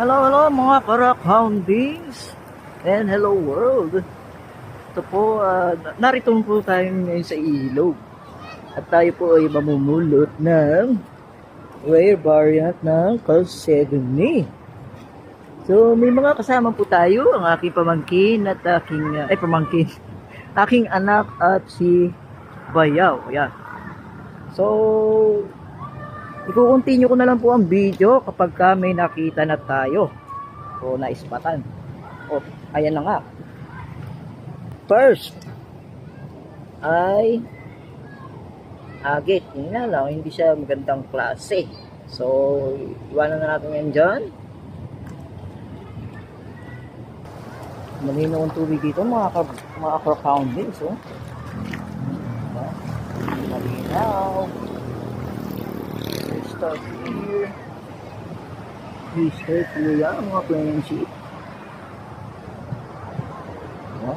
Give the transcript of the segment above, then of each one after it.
Hello, hello mga karak houndings and hello world. Ito po, ah, narito po tayo ngayon sa ilog. At tayo po ay mamumulot ng rare variant ng Calcedony. So, may mga kasama po tayo, ang aking pamangkin at aking, ah, ay pamangkin, aking anak at si Bayaw. Yan. So, i-continue ko na lang po ang video kapag ka may nakita na tayo o naispatan. O, ayan na nga. First, ay agit. Yun nga lang, hindi siya magandang klase. So, iwanan na natin yan dyan. Malinaw ang tubig dito, mga, ka, mga crowdfunding. So, malinaw. Let's start here. We start here yan, mga friendship. No?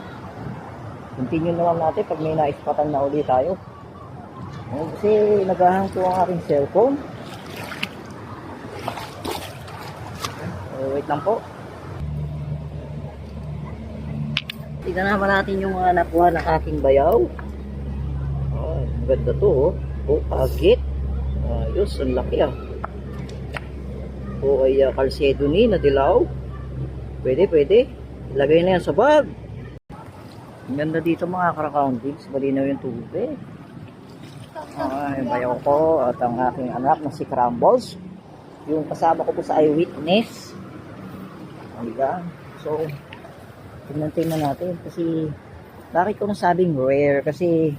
Continue na lang natin pag may naispatan na ulit tayo. Oh, kasi naghahang po ang aking cellphone. Oh, wait lang po. Tignan naman natin yung mga nakuha ng aking bayaw. Oh, maganda to oh. Oh. Ayos, ang laki ah. O ay uh, Calcedony na dilaw. Pwede, pwede. Ilagay na yan sa bag. Ang ganda dito mga karakountings. Malinaw yung tubig. Ah, yung bayaw ko at ang aking anak na si Crumbles. Yung kasama ko po sa eyewitness. Ayan. So, tingnan-tingnan natin kasi bakit ko nasabing rare? Kasi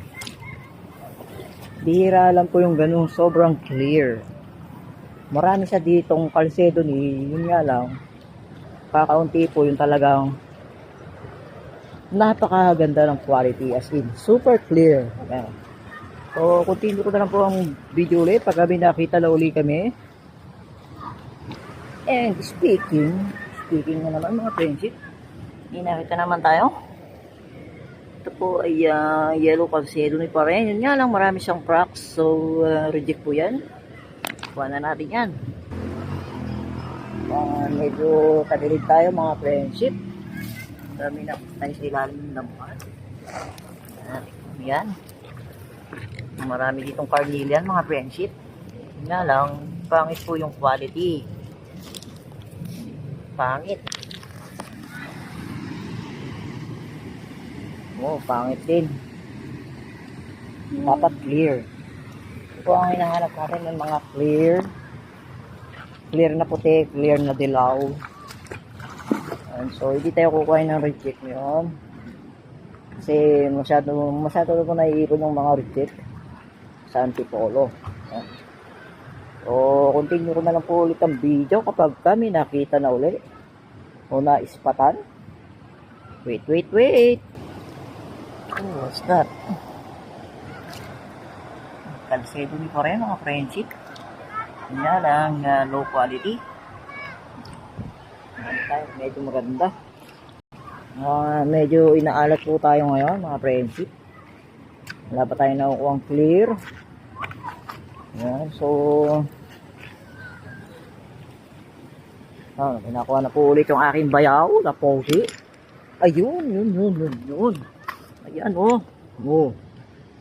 bihira lang po yung ganun, sobrang clear. Marami siya ditong Calcedony, yun nga lang, kakaunti po yung talagang napakaganda ng quality as in, super clear. Ayan. So, continue ko na lang po ang video ulit pag kami nakita na uli kami. And speaking, speaking na naman mga friendship, may nakita naman tayo. Ito po ay ah, yellow calcedony pa rin. Yun nga lang, marami siyang cracks. So, ah, reject po yan. Kuha na natin yan. Ah, medyo tagilid tayo mga friendship. Dami na tayo sa ilalim ng lamuhan. Yan. Marami ditong carnelian mga friendship. Yun nga lang, pangit po yung quality. Pangit. Oo, pangit din. Dapat clear. Ito ang hinahanap natin ng mga clear. Clear na puti, clear na dilaw. And so, hindi tayo kukuha ng reject ngayon. Kasi masyado, masyado na po naiipon yung mga reject sa antipolo. So, continue ko na lang po ulit ang video kapag kami nakita na ulit o naispatan. Wait, wait, wait. What's that? Calcedony pa rin mga friendship. Nga lang, uh, low quality. Medyo maganda. Ah, medyo inaalat po tayo ngayon mga friendship. Wala pa tayo nakukuha ang clear. Yan, so... Ah, pinakuha na po ulit yung aking bayaw na pogi. Ayun, yun, yun, yun, yun. Ayan, oh. Oh.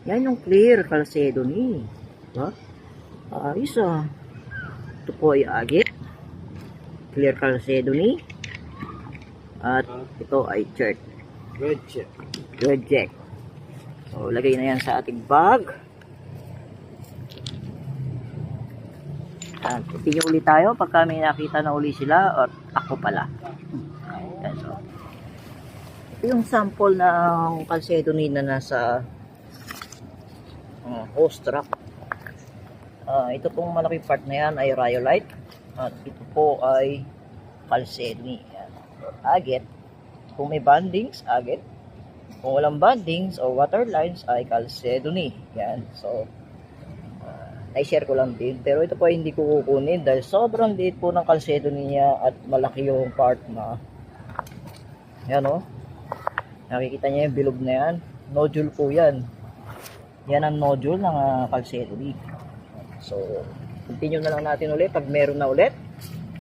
Yan yung clear Calcedony. Ha? Ayos ah. Ito po ay agit. Clear Calcedony. At ito ay church. Red chip. Red Jack. So, lagay na yan sa ating bag. At continue ulit tayo pagka may nakita na uli sila or ako pala. Yan, so. Yung sample ng calcedony na nasa uh, hose trap. Ah, ito pong malaking part na yan ay rhyolite. At ito po ay calcedony. Yan. Agate. Kung may bandings, agate. Kung walang bandings o water lines ay calcedony. Yan. So, uh, na-share ko lang din. Pero ito po hindi ko kukunin dahil sobrang liit po ng calcedony niya at malaki yung part na yan o. Nakikita niya yung bilog na yan. Nodule po yan. Yan ang nodule ng uh, calcedony. So, continue na lang natin ulit pag meron na ulit.